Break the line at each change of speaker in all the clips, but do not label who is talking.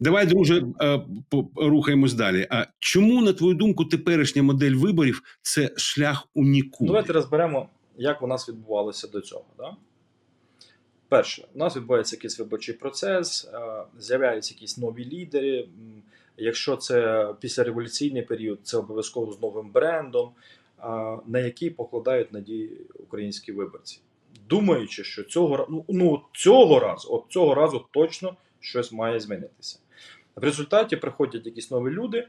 Давай, друже, е, рухаємось далі. А чому, на твою думку, теперішня модель виборів це шлях у нікуди?
Давайте розберемо, як у нас відбувалося до цього. Да? Перше, у нас відбувається якийсь виборчий процес, е, з'являються якісь нові лідери. Якщо це післяреволюційний період, це обов'язково з новим брендом, е, на який покладають надії українські виборці. Думаючи, що цього ну, ну, цього разу, от цього разу точно щось має змінитися. В результаті приходять якісь нові люди, е,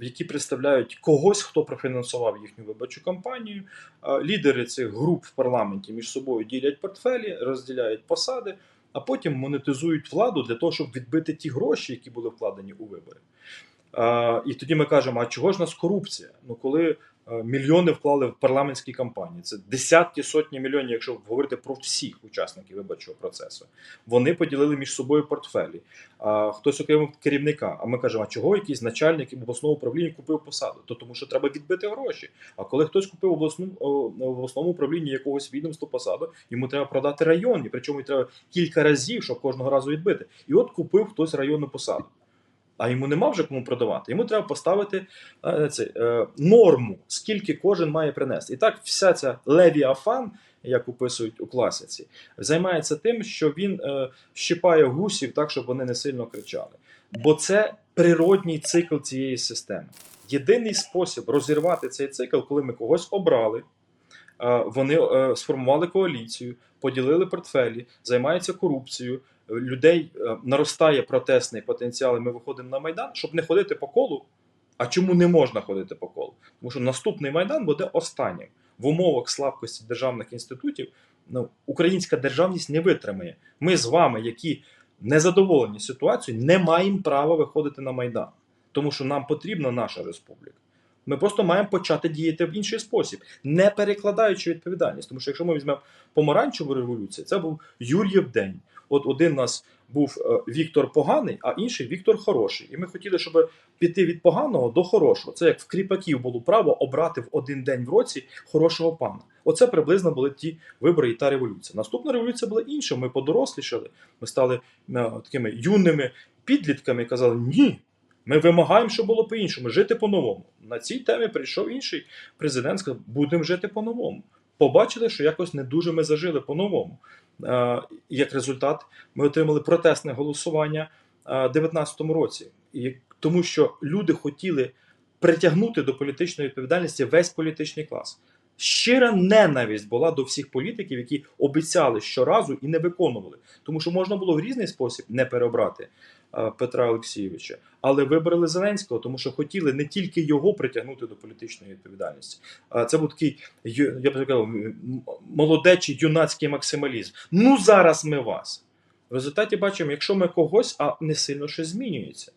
які представляють когось, хто профінансував їхню виборчу кампанію. Е, Лідери цих груп в парламенті між собою ділять портфелі, розділяють посади, а потім монетизують владу для того, щоб відбити ті гроші, які були вкладені у вибори. Е, І тоді ми кажемо: а чого ж нас корупція? Ну коли мільйони вклали в парламентські кампанії, це десятки сотні мільйонів, якщо говорити про всіх учасників виборчого процесу. Вони поділили між собою портфелі. А хтось окремо керівника. А ми кажемо, а чого якийсь начальник обласного управління купив посаду? То тому, що треба відбити гроші. А коли хтось купив обласну в обласному управлінні якогось відомства посаду, йому треба продати район, і причому треба кілька разів, щоб кожного разу відбити. І от купив хтось районну посаду. А йому нема вже кому продавати. Йому треба поставити е, це, е, норму, скільки кожен має принести. І так, вся ця левіафан, як описують у класиці, займається тим, що він е, щипає гусів так, щоб вони не сильно кричали. Бо це природній цикл цієї системи. Єдиний спосіб розірвати цей цикл, коли ми когось обрали, е, вони е, сформували коаліцію, поділили портфелі, займаються корупцією. Людей е, наростає протестний потенціал, і ми виходимо на майдан, щоб не ходити по колу. А чому не можна ходити по колу? Тому що наступний майдан буде останнім в умовах слабкості державних інститутів. Ну, українська державність не витримає. Ми з вами, які незадоволені ситуацією, не маємо права виходити на майдан, тому що нам потрібна наша республіка. Ми просто маємо почати діяти в інший спосіб, не перекладаючи відповідальність. Тому що якщо ми візьмемо помаранчеву революцію, це був Юр'єв день. От один у нас був е, Віктор поганий, а інший Віктор хороший. І ми хотіли, щоб піти від поганого до хорошого. Це як в кріпаків було право обрати в один день в році хорошого пана. Оце приблизно були ті вибори і та революція. Наступна революція була інша. Ми подорослішали, ми стали е, такими юними підлітками і казали: ні. Ми вимагаємо, щоб було по-іншому, жити по-новому. На цій темі прийшов інший президент, сказав, будемо жити по-новому. Побачили, що якось не дуже ми зажили по-новому. Е, Як результат, ми отримали протестне голосування е, в 2019 році. І тому що люди хотіли притягнути до політичної відповідальності весь політичний клас. Щира ненависть була до всіх політиків, які обіцяли щоразу і не виконували. Тому що можна було в різний спосіб не переобрати Петра Олексійовича, але вибрали Зеленського, тому що хотіли не тільки його притягнути до політичної відповідальності. Це був такий, я б сказав, молодечий юнацький максималізм. Ну зараз ми вас. В результаті бачимо, якщо ми когось, а не сильно щось змінюється.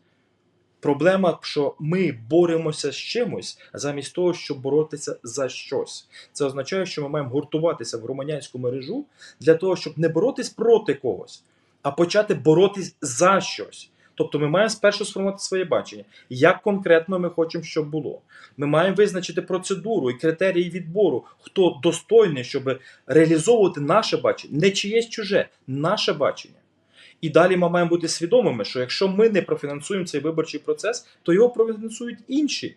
Проблема, що ми боремося з чимось замість того, щоб боротися за щось. Це означає, що ми маємо гуртуватися в громадянську мережу для того, щоб не боротись проти когось, а почати боротись за щось. Тобто ми маємо спершу сформувати своє бачення, як конкретно ми хочемо, щоб було. Ми маємо визначити процедуру і критерії відбору, хто достойний, щоб реалізовувати наше бачення, не чиєсь чуже, наше бачення. І далі ми маємо бути свідомими, що якщо ми не профінансуємо цей виборчий процес, то його профінансують інші.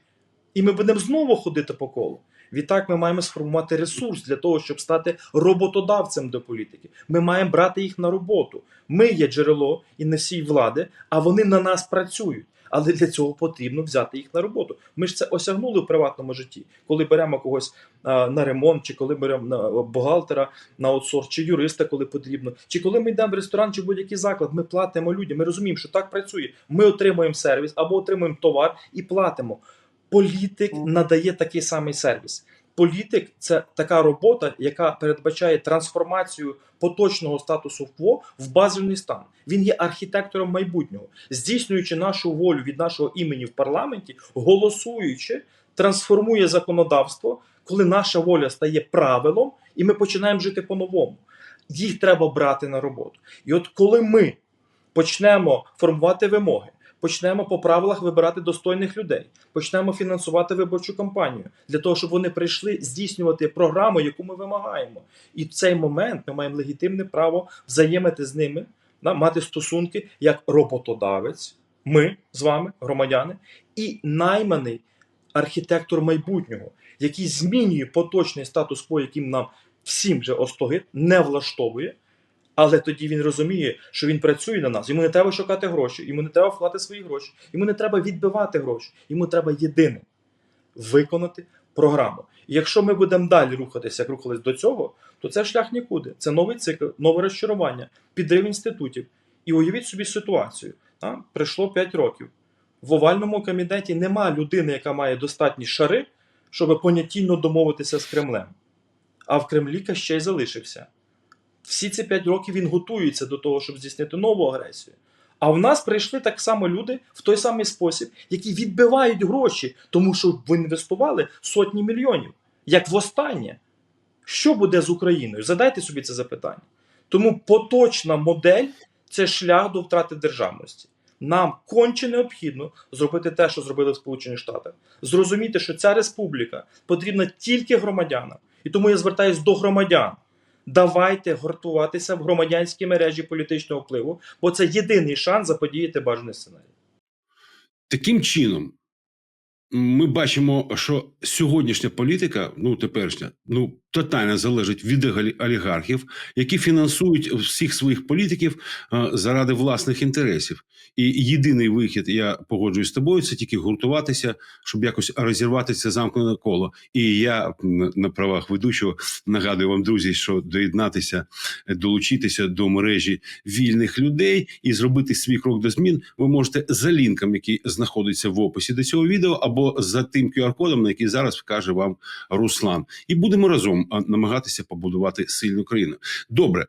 І ми будемо знову ходити по колу. Відтак ми маємо сформувати ресурс для того, щоб стати роботодавцем до політики. Ми маємо брати їх на роботу. Ми є джерело і носій влади, а вони на нас працюють. Але для цього потрібно взяти їх на роботу. Ми ж це осягнули в приватному житті, коли беремо когось а, на ремонт, чи коли беремо на бухгалтера на аутсорс, чи юриста, коли потрібно, чи коли ми йдемо в ресторан чи будь-який заклад, ми платимо людям. Ми розуміємо, що так працює. Ми отримуємо сервіс або отримуємо товар і платимо. Політик надає такий самий сервіс. Політик це така робота, яка передбачає трансформацію поточного статусу кво в базовий стан. Він є архітектором майбутнього, здійснюючи нашу волю від нашого імені в парламенті, голосуючи, трансформує законодавство, коли наша воля стає правилом, і ми починаємо жити по-новому. Їх треба брати на роботу. І от коли ми почнемо формувати вимоги, почнемо по правилах вибирати достойних людей, почнемо фінансувати виборчу кампанію для того, щоб вони прийшли здійснювати програму, яку ми вимагаємо. І в цей момент ми маємо легітимне право взаємити з ними, да, мати стосунки як роботодавець, ми з вами, громадяни, і найманий архітектор майбутнього, який змінює поточний статус-кво, яким нам всім вже остогид, не влаштовує. Але тоді він розуміє, що він працює на нас. Йому не треба шукати гроші, йому не треба вкладати свої гроші, йому не треба відбивати гроші. Йому треба єдине виконати програму. І якщо ми будемо далі рухатися, як рухались до цього, то це шлях нікуди. Це новий цикл, нове розчарування, підрив інститутів. І уявіть собі ситуацію. А? Прийшло 5 років. В овальному комітеті нема людини, яка має достатні шари, щоб понятійно домовитися з Кремлем. А в Кремлі ще й залишився. Всі ці 5 років він готується до того, щоб здійснити нову агресію. А в нас прийшли так само люди в той самий спосіб, які відбивають гроші, тому що інвестували сотні мільйонів. Як востаннє. Що буде з Україною? Задайте собі це запитання. Тому поточна модель це шлях до втрати державності. Нам конче необхідно зробити те, що зробили в Сполучених Штатах. Зрозуміти, що ця республіка потрібна тільки громадянам. І тому я звертаюся до громадян. Давайте гуртуватися в громадянській мережі політичного впливу, бо це єдиний шанс заподіяти бажаний сценарій.
Таким чином, ми бачимо, що сьогоднішня політика, ну теперішня, ну тотально залежить від олігархів, які фінансують всіх своїх політиків е, заради власних інтересів. І єдиний вихід, я погоджуюсь з тобою, це тільки гуртуватися, щоб якось розірвати це замкнене коло. І я на правах ведучого нагадую вам, друзі, що доєднатися, е, долучитися до мережі вільних людей і зробити свій крок до змін, ви можете за лінком, який знаходиться в описі до цього відео, або за тим QR-кодом, на який зараз вкаже вам Руслан. І будемо разом намагатися побудувати сильну країну. Добре,